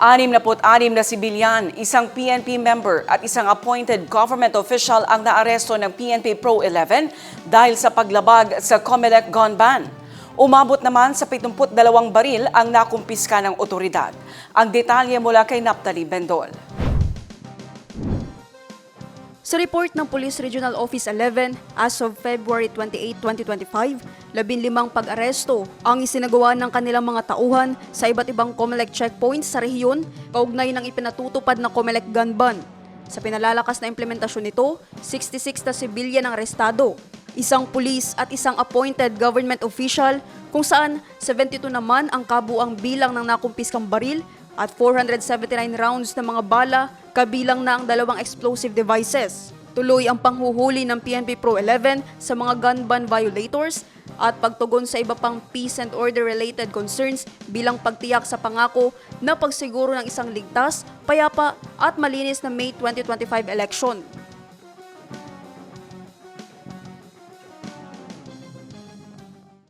66 na sibilyan, isang PNP member at isang appointed government official ang naaresto ng PNP Pro 11 dahil sa paglabag sa COMELEC gun ban. Umabot naman sa 72 baril ang nakumpiska ng otoridad. Ang detalye mula kay Naptali Bendol. Sa report ng Police Regional Office 11, as of February 28, 2025, 15 pag-aresto ang isinagawa ng kanilang mga tauhan sa iba't ibang COMELEC checkpoints sa rehiyon kaugnay ng ipinatutupad na COMELEC gun ban. Sa pinalalakas na implementasyon nito, 66 na sibilyan ang arestado, isang pulis at isang appointed government official kung saan 72 naman ang kabuang bilang ng nakumpiskang baril at 479 rounds ng mga bala kabilang na ang dalawang explosive devices. Tuloy ang panghuhuli ng PNP Pro 11 sa mga gun ban violators at pagtugon sa iba pang peace and order related concerns bilang pagtiyak sa pangako na pagsiguro ng isang ligtas, payapa at malinis na May 2025 election.